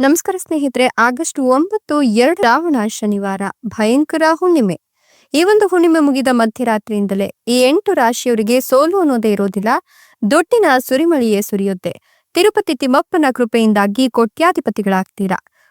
ನಮಸ್ಕಾರ ಸ್ನೇಹಿತರೆ, ಆಗಸ್ಟ್ ಒಂಬತ್ತು, ಎರಡು ರಾವಣ ಶನಿವಾರ, ಭಯಂಕರ ಹುಣ್ಣಿಮೆ. ಈ ಒಂದು ಹುಣ್ಣಿಮೆ ಮುಗಿದ ಮಧ್ಯರಾತ್ರಿಯಿಂದಲೇ ಈ ಎಂಟು ರಾಶಿಯವರಿಗೆ ಸೋಲು ಅನ್ನೋದೇ ಇರೋದಿಲ್ಲ, ದೊಡ್ಡಿನ ಸುರಿಮಳಿಯೇ ಸುರಿಯುತ್ತೆ. ತಿರುಪತಿ ತಿಮ್ಮಪ್ಪನ ಕೃಪೆಯಿಂದಾಗಿ ಕೋಟ್ಯಾಧಿಪತಿಗಳಾಗ್ತೀರಾ?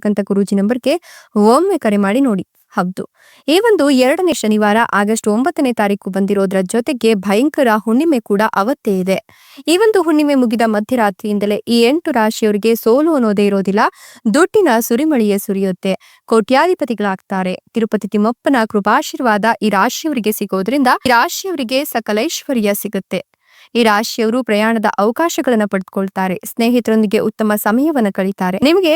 ಕಾಣ್ತಕ್ಕಂಥ ಗುರೂಜಿ ನಂಬರ್ಗೆ ಒಮ್ಮೆ ಕರೆ ಮಾಡಿ ನೋಡಿ. ಹೌದು. ಈ ಒಂದು ಎರಡನೇ ಶನಿವಾರ ಆಗಸ್ಟ್ ಒಂಬತ್ತನೇ ತಾರೀಕು ಬಂದಿರೋದ್ರ ಜೊತೆಗೆ ಭಯಂಕರ ಹುಣ್ಣಿಮೆ ಕೂಡ ಅವತ್ತೇ ಇದೆ. ಈ ಒಂದು ಹುಣ್ಣಿಮೆ ಮುಗಿದ ಮಧ್ಯರಾತ್ರಿಯಿಂದಲೇ ಈ ಎಂಟು ರಾಶಿಯವರಿಗೆ ಸೋಲು ಅನ್ನೋದೇ ಇರೋದಿಲ್ಲ. ದುಡ್ಡಿನ ಸುರಿಮಳಿಯೇ ಸುರಿಯುತ್ತೆ. ಕೋಟ್ಯಾಧಿಪತಿಗಳಾಗ್ತಾರೆ. ತಿರುಪತಿ ತಿಮ್ಮಪ್ಪನ ಕೃಪಾಶೀರ್ವಾದ ಈ ರಾಶಿಯವರಿಗೆ ಸಿಗೋದ್ರಿಂದ ಈ ರಾಶಿಯವರಿಗೆ ಸಕಲೈಶ್ವರ್ಯ ಸಿಗುತ್ತೆ. ಈ ರಾಶಿಯವರು ಪ್ರಯಾಣದ ಅವಕಾಶಗಳನ್ನ ಪಡೆದುಕೊಳ್ತಾರೆ ಸ್ನೇಹಿತರೊಂದಿಗೆ ಉತ್ತಮ ಸಮಯವನ್ನ ಕಳೀತಾರೆ. ನಿಮಗೆ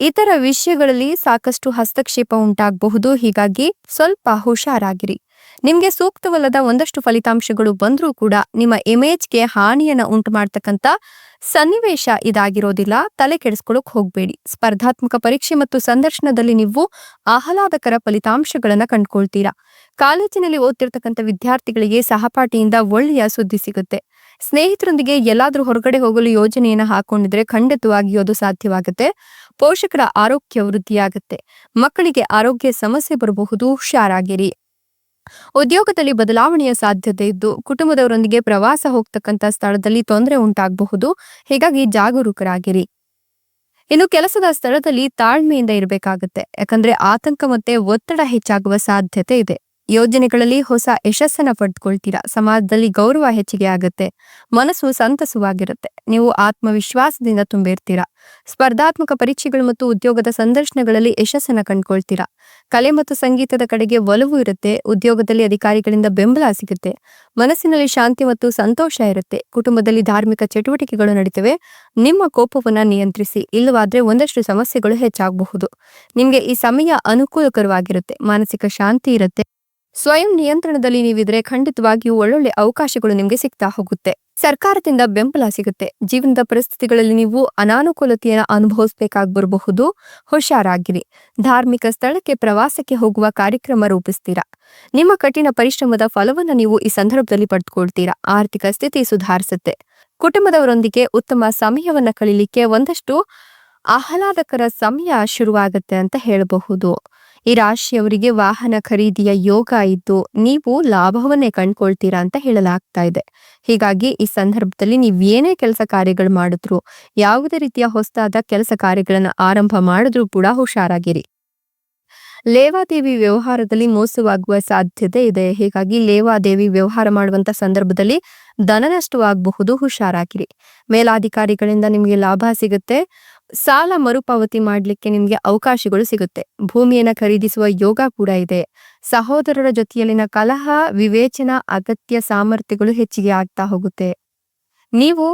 ಇತರ ವಿಷಯಗಳಲ್ಲಿ ಸಾಕಷ್ಟು ಹಸ್ತಕ್ಷೇಪ ಉಂಟಾಗಬಹುದು. ಹೀಗಾಗಿ ಸ್ವಲ್ಪ ಹುಷಾರಾಗಿರಿ. ನಿಮಗೆ ಸೂಕ್ತವಲ್ಲದ ಒಂದಷ್ಟು ಫಲಿತಾಂಶಗಳು ಬಂದರೂ ಕೂಡ ನಿಮ್ಮ ಇಮೇಜ್ಗೆ ಹಾನಿಯನ್ನು ಉಂಟು ಮಾಡ್ತಕ್ಕಂಥ ಸನ್ನಿವೇಶ ಇದಾಗಿರೋದಿಲ್ಲ. ತಲೆ ಕೆಡಿಸ್ಕೊಳಕ್ ಹೋಗ್ಬೇಡಿ. ಸ್ಪರ್ಧಾತ್ಮಕ ಪರೀಕ್ಷೆ ಮತ್ತು ಸಂದರ್ಶನದಲ್ಲಿ ನೀವು ಆಹ್ಲಾದಕರ ಫಲಿತಾಂಶಗಳನ್ನ ಕಂಡುಕೊಳ್ತೀರಾ. ಕಾಲೇಜಿನಲ್ಲಿ ಓದ್ತಿರ್ತಕ್ಕಂಥ ವಿದ್ಯಾರ್ಥಿಗಳಿಗೆ ಸಹಪಾಠಿಯಿಂದ ಒಳ್ಳೆಯ ಸುದ್ದಿ ಸಿಗುತ್ತೆ. ಸ್ನೇಹಿತರೊಂದಿಗೆ ಎಲ್ಲಾದ್ರೂ ಹೊರಗಡೆ ಹೋಗಲು ಯೋಜನೆಯನ್ನ ಹಾಕೊಂಡಿದ್ರೆ ಖಂಡಿತವಾಗಿಯೂ ಅದು ಸಾಧ್ಯವಾಗುತ್ತೆ. ಪೋಷಕರ ಆರೋಗ್ಯ ವೃದ್ಧಿಯಾಗುತ್ತೆ. ಮಕ್ಕಳಿಗೆ ಆರೋಗ್ಯ ಸಮಸ್ಯೆ ಬರಬಹುದು, ಹುಷಾರಾಗಿರಿ. ಉದ್ಯೋಗದಲ್ಲಿ ಬದಲಾವಣೆಯ ಸಾಧ್ಯತೆ ಇದ್ದು, ಕುಟುಂಬದವರೊಂದಿಗೆ ಪ್ರವಾಸ ಹೋಗ್ತಕ್ಕಂಥ ಸ್ಥಳದಲ್ಲಿ ತೊಂದರೆ ಉಂಟಾಗಬಹುದು, ಹೀಗಾಗಿ ಜಾಗರೂಕರಾಗಿರಿ. ಇನ್ನು ಕೆಲಸದ ಸ್ಥಳದಲ್ಲಿ ತಾಳ್ಮೆಯಿಂದ ಇರಬೇಕಾಗುತ್ತೆ, ಯಾಕಂದ್ರೆ ಆತಂಕ ಮತ್ತೆ ಒತ್ತಡ ಹೆಚ್ಚಾಗುವ ಸಾಧ್ಯತೆ ಇದೆ. ಯೋಜನೆಗಳಲ್ಲಿ ಹೊಸ ಯಶಸ್ಸನ್ನ ಪಡೆದುಕೊಳ್ತೀರಾ ಸಮಾಜದಲ್ಲಿ ಗೌರವ ಹೆಚ್ಚಿಗೆ ಆಗುತ್ತೆ. ಮನಸ್ಸು ಸಂತಸವಾಗಿರುತ್ತೆ. ನೀವು ಆತ್ಮವಿಶ್ವಾಸದಿಂದ ತುಂಬಿರ್ತೀರಾ? ಸ್ಪರ್ಧಾತ್ಮಕ ಪರೀಕ್ಷೆಗಳು ಮತ್ತು ಉದ್ಯೋಗದ ಸಂದರ್ಶನಗಳಲ್ಲಿ ಯಶಸ್ಸನ್ನ ಕಂಡ್ಕೊಳ್ತೀರಾ? ಕಲೆ ಮತ್ತು ಸಂಗೀತದ ಕಡೆಗೆ ಒಲವು ಇರುತ್ತೆ. ಉದ್ಯೋಗದಲ್ಲಿ ಅಧಿಕಾರಿಗಳಿಂದ ಬೆಂಬಲ ಸಿಗುತ್ತೆ. ಮನಸ್ಸಿನಲ್ಲಿ ಶಾಂತಿ ಮತ್ತು ಸಂತೋಷ ಇರುತ್ತೆ. ಕುಟುಂಬದಲ್ಲಿ ಧಾರ್ಮಿಕ ಚಟುವಟಿಕೆಗಳು ನಡೀತವೆ. ನಿಮ್ಮ ಕೋಪವನ್ನ ನಿಯಂತ್ರಿಸಿ. ಇಲ್ಲವಾದ್ರೆ ಒಂದಷ್ಟು ಸಮಸ್ಯೆಗಳು ಹೆಚ್ಚಾಗಬಹುದು. ನಿಮ್ಗೆ ಈ ಸಮಯ ಅನುಕೂಲಕರವಾಗಿರುತ್ತೆ. ಮಾನಸಿಕ ಶಾಂತಿ ಇರುತ್ತೆ. ಸ್ವಯಂ ನಿಯಂತ್ರಣದಲ್ಲಿ ನೀವಿದ್ರೆ ಖಂಡಿತವಾಗಿಯೂ ಒಳ್ಳೊಳ್ಳೆ ಅವಕಾಶಗಳು ನಿಮಗೆ ಸಿಗ್ತಾ ಹೋಗುತ್ತೆ. ಸರ್ಕಾರದಿಂದ ಬೆಂಬಲ ಸಿಗುತ್ತೆ. ಜೀವನದ ಪರಿಸ್ಥಿತಿಗಳಲ್ಲಿ ನೀವು ಅನಾನುಕೂಲತೆಯನ್ನು ಅನುಭವಿಸಬೇಕಾಗಿ ಬರಬಹುದು ಹುಷಾರಾಗಿರಿ. ಧಾರ್ಮಿಕ ಸ್ಥಳಕ್ಕೆ ಪ್ರವಾಸಕ್ಕೆ ಹೋಗುವ ಕಾರ್ಯಕ್ರಮ ರೂಪಿಸ್ತೀರಾ? ನಿಮ್ಮ ಕಠಿಣ ಪರಿಶ್ರಮದ ಫಲವನ್ನು ನೀವು ಈ ಸಂದರ್ಭದಲ್ಲಿ ಪಡೆದುಕೊಳ್ತೀರಾ? ಆರ್ಥಿಕ ಸ್ಥಿತಿ ಸುಧಾರಿಸುತ್ತೆ. ಕುಟುಂಬದವರೊಂದಿಗೆ ಉತ್ತಮ ಸಮಯವನ್ನ ಕಳೀಲಿಕ್ಕೆ ಒಂದಷ್ಟು ಆಹ್ಲಾದಕರ ಸಮಯ ಶುರುವಾಗುತ್ತೆ ಅಂತ ಹೇಳಬಹುದು. ಈ ರಾಶಿಯವರಿಗೆ ವಾಹನ ಖರೀದಿಯ ಯೋಗ ಇದ್ದು ನೀವು ಲಾಭವನ್ನೇ ಕಂಡ್ಕೊಳ್ತೀರಾ ಅಂತ ಹೇಳಲಾಗ್ತಾ ಇದೆ. ಹೀಗಾಗಿ ಈ ಸಂದರ್ಭದಲ್ಲಿ ನೀವು ಏನೇ ಕೆಲಸ ಕಾರ್ಯಗಳು ಮಾಡಿದ್ರು, ಯಾವುದೇ ರೀತಿಯ ಹೊಸದಾದ ಕೆಲಸ ಕಾರ್ಯಗಳನ್ನು ಆರಂಭ ಮಾಡಿದ್ರೂ ಕೂಡ ಹುಷಾರಾಗಿರಿ. ಲೇವಾದೇವಿ ವ್ಯವಹಾರದಲ್ಲಿ ಮೋಸವಾಗುವ ಸಾಧ್ಯತೆ ಇದೆ. ಹೀಗಾಗಿ ಲೇವಾದೇವಿ ವ್ಯವಹಾರ ಮಾಡುವಂತ ಸಂದರ್ಭದಲ್ಲಿ ಧನ ನಷ್ಟವಾಗಬಹುದು ಹುಷಾರಾಗಿರಿ. ಮೇಲಾಧಿಕಾರಿಗಳಿಂದ ನಿಮಗೆ ಲಾಭ ಸಿಗುತ್ತೆ. ಸಾಲ ಮರುಪಾವತಿ ಮಾಡಲಿಕ್ಕೆ ನಿಮಗೆ ಅವಕಾಶಗಳು ಸಿಗುತ್ತೆ. ಭೂಮಿಯನ್ನ ಖರೀದಿಸುವ ಯೋಗ ಕೂಡ ಇದೆ. ಸಹೋದರರ ಜೊತೆಯಲ್ಲಿನ ಕಲಹ, ವಿವೇಚನಾ, ಅಗತ್ಯ ಸಾಮರ್ಥ್ಯಗಳು ಹೆಚ್ಚಿಗೆ ಆಗ್ತಾ ಹೋಗುತ್ತೆ. ನೀವು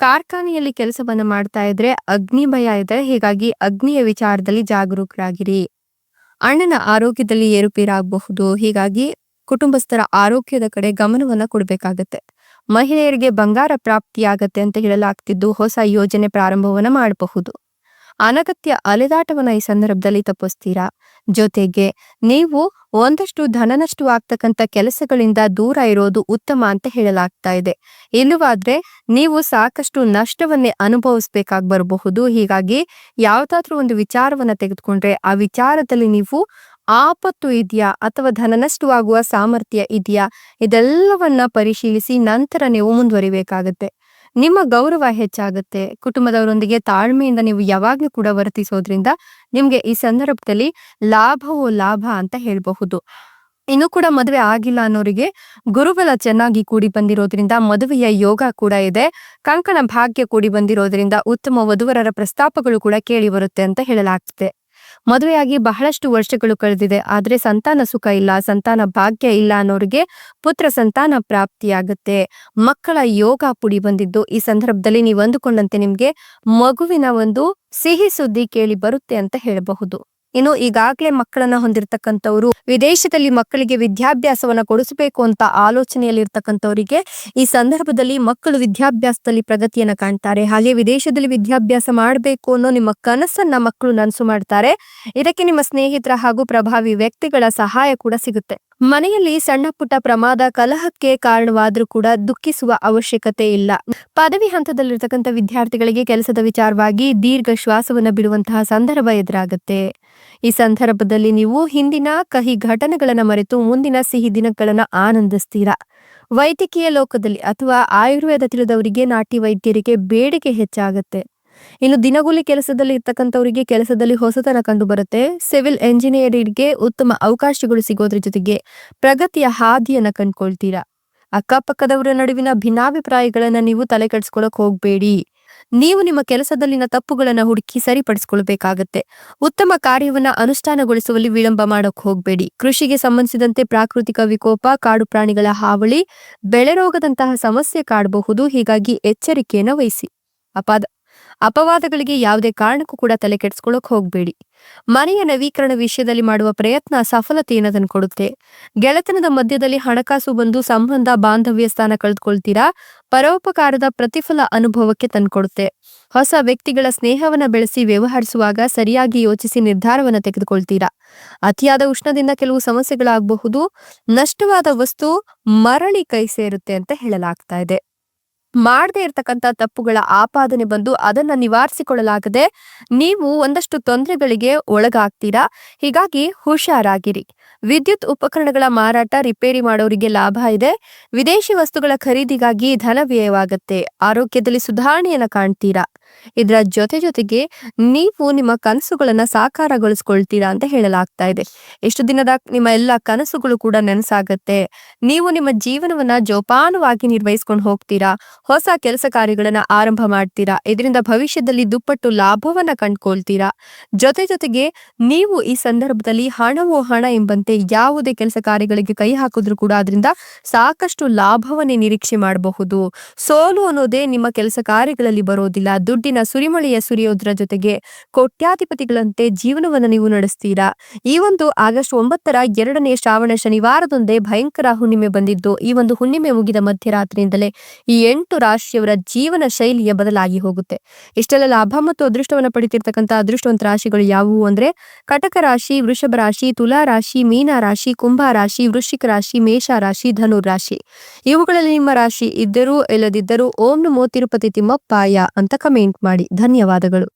ಕಾರ್ಖಾನೆಯಲ್ಲಿ ಕೆಲಸವನ್ನ ಮಾಡ್ತಾ ಇದ್ರೆ ಅಗ್ನಿ ಭಯ ಇದೆ ಹೀಗಾಗಿ ಅಗ್ನಿಯ ವಿಚಾರದಲ್ಲಿ ಜಾಗರೂಕರಾಗಿರಿ. ಅಣ್ಣನ ಆರೋಗ್ಯದಲ್ಲಿ ಏರುಪೇರಾಗಬಹುದು. ಹೀಗಾಗಿ ಕುಟುಂಬಸ್ಥರ ಆರೋಗ್ಯದ ಕಡೆ ಗಮನವನ್ನ ಕೊಡಬೇಕಾಗತ್ತೆ. ಮಹಿಳೆಯರಿಗೆ ಬಂಗಾರ ಪ್ರಾಪ್ತಿಯಾಗತ್ತೆ ಅಂತ ಹೇಳಲಾಗ್ತಿದ್ದು ಹೊಸ ಯೋಜನೆ ಪ್ರಾರಂಭವನ್ನ ಮಾಡಬಹುದು. ಅನಗತ್ಯ ಅಲೆದಾಟವನ್ನ ಈ ಸಂದರ್ಭದಲ್ಲಿ ತಪ್ಪಿಸ್ತೀರಾ? ಜೊತೆಗೆ ನೀವು ಒಂದಷ್ಟು ಧನನಷ್ಟು ನಷ್ಟವಾಗ್ತಕ್ಕಂಥ ಕೆಲಸಗಳಿಂದ ದೂರ ಇರೋದು ಉತ್ತಮ ಅಂತ ಹೇಳಲಾಗ್ತಾ ಇದೆ. ಇಲ್ಲವಾದ್ರೆ ನೀವು ಸಾಕಷ್ಟು ನಷ್ಟವನ್ನೇ ಅನುಭವಿಸ್ಬೇಕಾಗಿ ಬರಬಹುದು. ಹೀಗಾಗಿ ಯಾವ್ದಾದ್ರೂ ಒಂದು ವಿಚಾರವನ್ನ ತೆಗೆದುಕೊಂಡ್ರೆ ಆ ವಿಚಾರದಲ್ಲಿ ನೀವು ಆಪತ್ತು ಇದೆಯಾ ಅಥವಾ ಧನನಷ್ಟವಾಗುವ ಸಾಮರ್ಥ್ಯ ಇದೆಯಾ? ಇದೆಲ್ಲವನ್ನ ಪರಿಶೀಲಿಸಿ ನಂತರ ನೀವು ಮುಂದುವರಿಬೇಕಾಗತ್ತೆ. ನಿಮ್ಮ ಗೌರವ ಹೆಚ್ಚಾಗುತ್ತೆ. ಕುಟುಂಬದವರೊಂದಿಗೆ ತಾಳ್ಮೆಯಿಂದ ನೀವು ಯಾವಾಗ್ಲೂ ಕೂಡ ವರ್ತಿಸೋದ್ರಿಂದ ನಿಮ್ಗೆ ಈ ಸಂದರ್ಭದಲ್ಲಿ ಲಾಭವೋ ಲಾಭ ಅಂತ ಹೇಳಬಹುದು. ಇನ್ನು ಕೂಡ ಮದುವೆ ಆಗಿಲ್ಲ ಅನ್ನೋರಿಗೆ ಗುರುಬಲ ಚೆನ್ನಾಗಿ ಕೂಡಿ ಬಂದಿರೋದ್ರಿಂದ ಮದುವೆಯ ಯೋಗ ಕೂಡ ಇದೆ. ಕಂಕಣ ಭಾಗ್ಯ ಕೂಡಿ ಬಂದಿರೋದ್ರಿಂದ ಉತ್ತಮ ವಧುವರರ ಪ್ರಸ್ತಾಪಗಳು ಕೂಡ ಕೇಳಿ ಬರುತ್ತೆ ಅಂತ ಹೇಳಲಾಗ್ತದೆ. ಮದುವೆಯಾಗಿ ಬಹಳಷ್ಟು ವರ್ಷಗಳು ಕಳೆದಿದೆ. ಆದ್ರೆ ಸಂತಾನ ಸುಖ ಇಲ್ಲ, ಸಂತಾನ ಭಾಗ್ಯ ಇಲ್ಲ ಅನ್ನೋರಿಗೆ ಪುತ್ರ ಸಂತಾನ ಪ್ರಾಪ್ತಿಯಾಗುತ್ತೆ. ಮಕ್ಕಳ ಯೋಗ ಪುಡಿ ಬಂದಿದ್ದು ಈ ಸಂದರ್ಭದಲ್ಲಿ ನೀವು ಅಂದುಕೊಂಡಂತೆ ನಿಮ್ಗೆ ಮಗುವಿನ ಒಂದು ಸಿಹಿ ಸುದ್ದಿ ಕೇಳಿ ಬರುತ್ತೆ ಅಂತ ಹೇಳಬಹುದು. ಇನ್ನು ಈಗಾಗಲೇ ಮಕ್ಕಳನ್ನ ಹೊಂದಿರತಕ್ಕಂಥವ್ರು, ವಿದೇಶದಲ್ಲಿ ಮಕ್ಕಳಿಗೆ ವಿದ್ಯಾಭ್ಯಾಸವನ್ನ ಕೊಡಿಸಬೇಕು ಅಂತ ಆಲೋಚನೆಯಲ್ಲಿ ಆಲೋಚನೆಯಲ್ಲಿರ್ತಕ್ಕಂಥವರಿಗೆ ಈ ಸಂದರ್ಭದಲ್ಲಿ ಮಕ್ಕಳು ವಿದ್ಯಾಭ್ಯಾಸದಲ್ಲಿ ಪ್ರಗತಿಯನ್ನ ಕಾಣ್ತಾರೆ. ಹಾಗೆ ವಿದೇಶದಲ್ಲಿ ವಿದ್ಯಾಭ್ಯಾಸ ಮಾಡಬೇಕು ಅನ್ನೋ ನಿಮ್ಮ ಕನಸನ್ನ ಮಕ್ಕಳು ನನಸು ಮಾಡ್ತಾರೆ. ಇದಕ್ಕೆ ನಿಮ್ಮ ಸ್ನೇಹಿತರ ಹಾಗೂ ಪ್ರಭಾವಿ ವ್ಯಕ್ತಿಗಳ ಸಹಾಯ ಕೂಡ ಸಿಗುತ್ತೆ. ಮನೆಯಲ್ಲಿ ಸಣ್ಣ ಪುಟ್ಟ ಪ್ರಮಾದ ಕಲಹಕ್ಕೆ ಕಾರಣವಾದ್ರೂ ಕೂಡ ದುಃಖಿಸುವ ಅವಶ್ಯಕತೆ ಇಲ್ಲ. ಪದವಿ ಹಂತದಲ್ಲಿರ್ತಕ್ಕಂಥ ವಿದ್ಯಾರ್ಥಿಗಳಿಗೆ ಕೆಲಸದ ವಿಚಾರವಾಗಿ ದೀರ್ಘ ಶ್ವಾಸವನ್ನು ಬಿಡುವಂತಹ ಸಂದರ್ಭ ಎದುರಾಗುತ್ತೆ. ಈ ಸಂದರ್ಭದಲ್ಲಿ ನೀವು ಹಿಂದಿನ ಕಹಿ ಘಟನೆಗಳನ್ನ ಮರೆತು ಮುಂದಿನ ಸಿಹಿ ದಿನಗಳನ್ನು ಆನಂದಿಸ್ತೀರಾ? ವೈದ್ಯಕೀಯ ಲೋಕದಲ್ಲಿ ಅಥವಾ ಆಯುರ್ವೇದ ತಿಳಿದವರಿಗೆ ನಾಟಿ ವೈದ್ಯರಿಗೆ ಬೇಡಿಕೆ ಹೆಚ್ಚಾಗುತ್ತೆ. ಇನ್ನು ದಿನಗೂಲಿ ಕೆಲಸದಲ್ಲಿ ಇರ್ತಕ್ಕಂಥವರಿಗೆ ಕೆಲಸದಲ್ಲಿ ಹೊಸತನ ಕಂಡು ಬರುತ್ತೆ ಸಿವಿಲ್ ಎಂಜಿನಿಯರಿಂಗ್ಗೆ ಉತ್ತಮ ಅವಕಾಶಗಳು ಸಿಗೋದ್ರ ಜೊತೆಗೆ ಪ್ರಗತಿಯ ಹಾದಿಯನ್ನ ಕಂಡ್ಕೊಳ್ತೀರಾ. ಅಕ್ಕಪಕ್ಕದವರ ನಡುವಿನ ಭಿನ್ನಾಭಿಪ್ರಾಯಗಳನ್ನ ನೀವು ತಲೆ ಕೆಡಿಸ್ಕೊಳಕ್ ಹೋಗ್ಬೇಡಿ. ನೀವು ನಿಮ್ಮ ಕೆಲಸದಲ್ಲಿನ ತಪ್ಪುಗಳನ್ನ ಹುಡುಕಿ ಸರಿಪಡಿಸಿಕೊಳ್ಬೇಕಾಗತ್ತೆ. ಉತ್ತಮ ಕಾರ್ಯವನ್ನ ಅನುಷ್ಠಾನಗೊಳಿಸುವಲ್ಲಿ ವಿಳಂಬ ಮಾಡಕ್ ಹೋಗ್ಬೇಡಿ. ಕೃಷಿಗೆ ಸಂಬಂಧಿಸಿದಂತೆ ಪ್ರಾಕೃತಿಕ ವಿಕೋಪ, ಕಾಡು ಪ್ರಾಣಿಗಳ ಹಾವಳಿ, ಬೆಳೆ ರೋಗದಂತಹ ಸಮಸ್ಯೆ ಕಾಡಬಹುದು. ಹೀಗಾಗಿ ಎಚ್ಚರಿಕೆಯನ್ನ ವಹಿಸಿ. ಅಪಾದ ಅಪವಾದಗಳಿಗೆ ಯಾವುದೇ ಕಾರಣಕ್ಕೂ ಕೂಡ ತಲೆ ಕೆಡಿಸ್ಕೊಳ್ಳೋಕೆ ಹೋಗ್ಬೇಡಿ. ಮನೆಯ ನವೀಕರಣ ವಿಷಯದಲ್ಲಿ ಮಾಡುವ ಪ್ರಯತ್ನ ಸಫಲತೆಯನ್ನು ತಂದುಕೊಡುತ್ತೆ ಗೆಳೆತನದ ಮಧ್ಯದಲ್ಲಿ ಹಣಕಾಸು ಬಂದು ಸಂಬಂಧ, ಬಾಂಧವ್ಯ ಸ್ಥಾನ ಕಳೆದುಕೊಳ್ತೀರಾ? ಪರೋಪಕಾರದ ಪ್ರತಿಫಲ ಅನುಭವಕ್ಕೆ ತಂದುಕೊಡುತ್ತೆ ಹೊಸ ವ್ಯಕ್ತಿಗಳ ಸ್ನೇಹವನ್ನ ಬೆಳೆಸಿ ವ್ಯವಹರಿಸುವಾಗ ಸರಿಯಾಗಿ ಯೋಚಿಸಿ ನಿರ್ಧಾರವನ್ನ ತೆಗೆದುಕೊಳ್ತೀರಾ? ಅತಿಯಾದ ಉಷ್ಣದಿಂದ ಕೆಲವು ಸಮಸ್ಯೆಗಳಾಗಬಹುದು. ನಷ್ಟವಾದ ವಸ್ತು ಮರಳಿ ಕೈ ಸೇರುತ್ತೆ ಅಂತ ಹೇಳಲಾಗ್ತಾ ಇದೆ. ಮಾಡದೇ ಇರತಕ್ಕಂತ ತಪ್ಪುಗಳ ಆಪಾದನೆ ಬಂದು ಅದನ್ನ ನಿವಾರಿಸಿಕೊಳ್ಳಲಾಗದೆ ನೀವು ಒಂದಷ್ಟು ತೊಂದರೆಗಳಿಗೆ ಒಳಗಾಗ್ತೀರಾ? ಹೀಗಾಗಿ ಹುಷಾರಾಗಿರಿ. ವಿದ್ಯುತ್ ಉಪಕರಣಗಳ ಮಾರಾಟ, ರಿಪೇರಿ ಮಾಡೋರಿಗೆ ಲಾಭ ಇದೆ. ವಿದೇಶಿ ವಸ್ತುಗಳ ಖರೀದಿಗಾಗಿ ಧನ ವ್ಯಯವಾಗುತ್ತೆ. ಆರೋಗ್ಯದಲ್ಲಿ ಸುಧಾರಣೆಯನ್ನ ಕಾಣ್ತೀರಾ? ಇದರ ಜೊತೆ ಜೊತೆಗೆ ನೀವು ನಿಮ್ಮ ಕನಸುಗಳನ್ನ ಸಾಕಾರಗೊಳಿಸ್ಕೊಳ್ತೀರಾ ಅಂತ ಹೇಳಲಾಗ್ತಾ ಇದೆ. ಎಷ್ಟು ದಿನದ ನಿಮ್ಮ ಎಲ್ಲ ಕನಸುಗಳು ಕೂಡ ನೆನಸಾಗತ್ತೆ. ನೀವು ನಿಮ್ಮ ಜೀವನವನ್ನ ಜೋಪಾನವಾಗಿ ನಿರ್ವಹಿಸ್ಕೊಂಡು ಹೋಗ್ತೀರಾ? ಹೊಸ ಕೆಲಸ ಕಾರ್ಯಗಳನ್ನ ಆರಂಭ ಮಾಡ್ತೀರಾ? ಇದರಿಂದ ಭವಿಷ್ಯದಲ್ಲಿ ದುಪ್ಪಟ್ಟು ಲಾಭವನ್ನ ಕಂಡ್ಕೊಳ್ತೀರಾ? ಜೊತೆ ಜೊತೆಗೆ ನೀವು ಈ ಸಂದರ್ಭದಲ್ಲಿ ಹಣವೋ ಹಣ ಎಂಬಂತೆ ಯಾವುದೇ ಕೆಲಸ ಕಾರ್ಯಗಳಿಗೆ ಕೈ ಹಾಕಿದ್ರು ಕೂಡ ಅದರಿಂದ ಸಾಕಷ್ಟು ಲಾಭವನ್ನೇ ನಿರೀಕ್ಷೆ ಮಾಡಬಹುದು. ಸೋಲು ಅನ್ನೋದೇ ನಿಮ್ಮ ಕೆಲಸ ಕಾರ್ಯಗಳಲ್ಲಿ ಬರೋದಿಲ್ಲ. ದುಡ್ಡಿನ ಸುರಿಮಳೆಯ ಸುರಿಯೋದ್ರ ಜೊತೆಗೆ ಕೋಟ್ಯಾಧಿಪತಿಗಳಂತೆ ಜೀವನವನ್ನು ನೀವು ನಡೆಸ್ತೀರಾ? ಈ ಒಂದು ಆಗಸ್ಟ್ ಒಂಬತ್ತರ ಎರಡನೇ ಶ್ರಾವಣ ಶನಿವಾರದೊಂದೇ ಭಯಂಕರ ಹುಣ್ಣಿಮೆ ಬಂದಿದ್ದು, ಈ ಒಂದು ಹುಣ್ಣಿಮೆ ಮುಗಿದ ಮಧ್ಯರಾತ್ರಿಯಿಂದಲೇ ಈ ಎಂಟು ರಾಶಿಯವರ ಜೀವನ ಶೈಲಿಯ ಬದಲಾಗಿ ಹೋಗುತ್ತೆ. ಇಷ್ಟೆಲ್ಲ ಲಾಭ ಮತ್ತು ಅದೃಷ್ಟವನ್ನ ಪಡಿತಿರ್ತಕ್ಕಂಥ ಅದೃಷ್ಟವಂತ ರಾಶಿಗಳು ಯಾವುವು ಅಂದ್ರೆ, ಕಟಕ ರಾಶಿ, ವೃಷಭ ರಾಶಿ, ತುಲಾ ರಾಶಿ, ಮೀನ ರಾಶಿ, ಕುಂಭ ರಾಶಿ, ವೃಶ್ಚಿಕ ರಾಶಿ, ಮೇಷ ರಾಶಿ ಧನುರ್ ರಾಶಿ. ಇವುಗಳಲ್ಲಿ ನಿಮ್ಮ ರಾಶಿ ಇದ್ದರೂ, ಇಲ್ಲದಿದ್ದರೂ ಓಂ ನಮೋ ತಿರುಪತಿ ತಿಮ್ಮಪ್ಪಾಯ ಅಂತ ಕಮೆಂಟ್ ಮಾಡಿ. ಧನ್ಯವಾದಗಳು.